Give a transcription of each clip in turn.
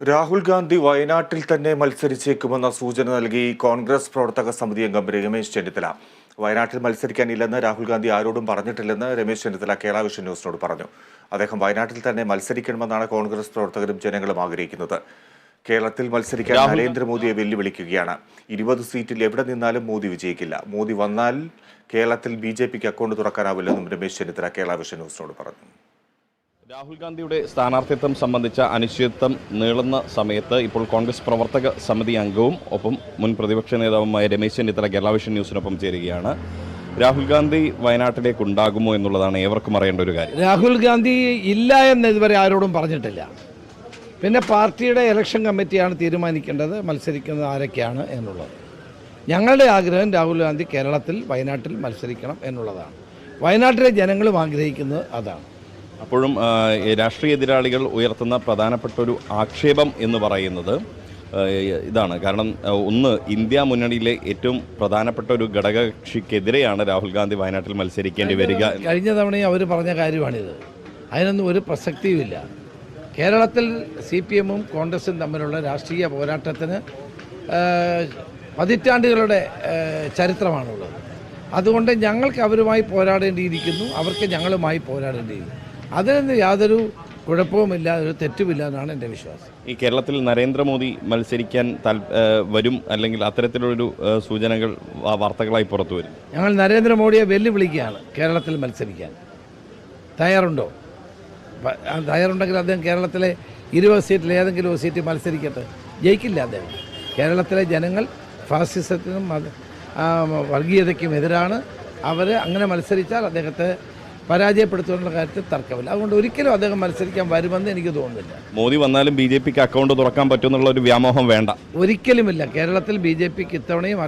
രാഹുൽ ഗാന്ധി വയനാട്ടിൽ തന്നെ മത്സരിച്ചേക്കുമെന്ന സൂചന നൽകി കോൺഗ്രസ് പ്രവർത്തക സമിതി അംഗം രമേശ് ചെന്നിത്തല. വയനാട്ടിൽ മത്സരിക്കാനില്ലെന്ന് രാഹുൽ ഗാന്ധി ആരോടും പറഞ്ഞിട്ടില്ലെന്ന് രമേശ് ചെന്നിത്തല കേരള വിഷൻ ന്യൂസിനോട് പറഞ്ഞു. അദ്ദേഹം വയനാട്ടിൽ തന്നെ മത്സരിക്കണമെന്നാണ് കോൺഗ്രസ് പ്രവർത്തകരും ജനങ്ങളും ആഗ്രഹിക്കുന്നത്. കേരളത്തിൽ മത്സരിക്കാൻ നരേന്ദ്രമോദിയെ വെല്ലുവിളിക്കുകയാണ്. ഇരുപത് സീറ്റിൽ എവിടെ നിന്നാലും മോദി വിജയിക്കില്ല. മോദി വന്നാൽ കേരളത്തിൽ ബി ജെ പിക്ക് അക്കൗണ്ട് തുറക്കാനാവില്ലെന്നും രമേശ് ചെന്നിത്തല കേരള വിഷൻ ന്യൂസിനോട് പറഞ്ഞു. രാഹുൽ ഗാന്ധിയുടെ സ്ഥാനാർത്ഥിത്വം സംബന്ധിച്ച അനിശ്ചിതത്വം നീളുന്ന സമയത്ത് ഇപ്പോൾ കോൺഗ്രസ് പ്രവർത്തക സമിതി അംഗവും ഒപ്പം മുൻ പ്രതിപക്ഷ നേതാവുമായ രമേശ് ചെന്നിത്തല കേരള വിഷൻ ന്യൂസിനൊപ്പം ചേരുകയാണ്. രാഹുൽ ഗാന്ധി വയനാട്ടിലേക്ക് ഉണ്ടാകുമോ എന്നുള്ളതാണ് ഏവർക്കും അറിയേണ്ട ഒരു കാര്യം. രാഹുൽ ഗാന്ധി ഇല്ല എന്ന് ഇതുവരെ ആരോടും പറഞ്ഞിട്ടില്ല. പിന്നെ പാർട്ടിയുടെ ഇലക്ഷൻ കമ്മിറ്റിയാണ് തീരുമാനിക്കേണ്ടത് മത്സരിക്കുന്നത് ആരൊക്കെയാണ് എന്നുള്ളത്. ഞങ്ങളുടെ ആഗ്രഹം രാഹുൽ ഗാന്ധി കേരളത്തിൽ വയനാട്ടിൽ മത്സരിക്കണം എന്നുള്ളതാണ്. വയനാട്ടിലെ ജനങ്ങളും ആഗ്രഹിക്കുന്നത് അതാണ്. അപ്പോഴും രാഷ്ട്രീയ എതിരാളികൾ ഉയർത്തുന്ന പ്രധാനപ്പെട്ട ഒരു ആക്ഷേപം എന്ന് പറയുന്നത് ഇതാണ്. കാരണം ഒന്ന് ഇന്ത്യ മുന്നണിയിലെ ഏറ്റവും പ്രധാനപ്പെട്ട ഒരു ഘടകകക്ഷിക്കെതിരെയാണ് രാഹുൽ ഗാന്ധി വയനാട്ടിൽ മത്സരിക്കേണ്ടി വരിക കഴിഞ്ഞ തവണയും അവർ പറഞ്ഞ കാര്യമാണിത്. അതിനൊന്നും ഒരു പ്രസക്തിയുമില്ല. കേരളത്തിൽ സി പി എമ്മും കോൺഗ്രസും തമ്മിലുള്ള രാഷ്ട്രീയ പോരാട്ടത്തിന് പതിറ്റാണ്ടുകളുടെ ചരിത്രമാണുള്ളത്. അതുകൊണ്ട് ഞങ്ങൾക്ക് അവരുമായി പോരാടേണ്ടിയിരിക്കുന്നു. അവർക്ക് ഞങ്ങളുമായി പോരാടേണ്ടിയിരിക്കുന്നു. അതിനൊന്നും യാതൊരു കുഴപ്പവുമില്ല ഒരു തെറ്റുമില്ല എന്നാണ് എന്റെ വിശ്വാസം. ഈ കേരളത്തിൽ നരേന്ദ്രമോദി മത്സരിക്കാൻ വരും അല്ലെങ്കിൽ അത്തരത്തിലൊരു സൂചനകൾ വാർത്തകളായി പുറത്തു വരും? ഞങ്ങൾ നരേന്ദ്രമോദിയെ വെല്ലുവിളിക്കുകയാണ് കേരളത്തിൽ മത്സരിക്കാൻ. തയ്യാറുണ്ടോ? തയ്യാറുണ്ടെങ്കിൽ അദ്ദേഹം കേരളത്തിലെ ഇരുപത് സീറ്റിൽ ഏതെങ്കിലും ഒരു സീറ്റ് മത്സരിക്കട്ടെ. ജയിക്കില്ല അദ്ദേഹം. കേരളത്തിലെ ജനങ്ങൾ ഫാസിസത്തിനും വർഗീയതയ്ക്കും എതിരാണ്. അവർ അങ്ങനെ മത്സരിച്ചാൽ അദ്ദേഹത്തെ പരാജയപ്പെടുത്തുന്നുള്ള കാര്യത്തിൽ തർക്കമില്ല. അതുകൊണ്ട് ഒരിക്കലും അദ്ദേഹം മത്സരിക്കാൻ വരുമെന്ന് എനിക്ക് തോന്നുന്നില്ല. മോദി വന്നാലും ബി ജെ പിക്ക് അക്കൗണ്ട് തുറക്കാൻ പറ്റുമെന്നുള്ള ഒരു വ്യാമോഹം വേണ്ട. ഒരിക്കലുമില്ല. കേരളത്തിൽ ബി ജെ പിക്ക് ഇത്തവണയും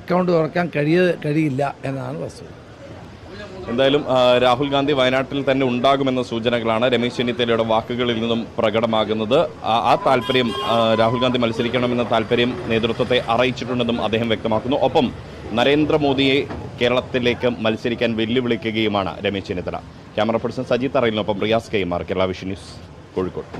അക്കൗണ്ട് തുറക്കാൻ കഴിയ കഴിയില്ല എന്നാണ് വസ്തുത. എന്തായാലും രാഹുൽ ഗാന്ധി വയനാട്ടിൽ തന്നെ ഉണ്ടാകുമെന്ന സൂചനകളാണ് രമേശ് ചെന്നിത്തലയുടെ വാക്കുകളിൽ നിന്നും പ്രകടമാകുന്നത്. ആ താല്പര്യം രാഹുൽ ഗാന്ധി മത്സരിക്കണമെന്ന താല്പര്യം നേതൃത്വത്തെ അറിയിച്ചിട്ടുണ്ടെന്നും അദ്ദേഹം വ്യക്തമാക്കുന്നു. ഒപ്പം നരേന്ദ്രമോദിയെ കേരളത്തിലേക്ക് മത്സരിക്കാൻ വെല്ലുവിളിക്കുകയുമാണ് രമേശ് ചെന്നിത്തല. ക്യാമറ പേഴ്സൺ സജി തറയിലിനൊപ്പം റിയാസ് കൈമാർ കേരള വിഷൻ ന്യൂസ് കോഴിക്കോട്.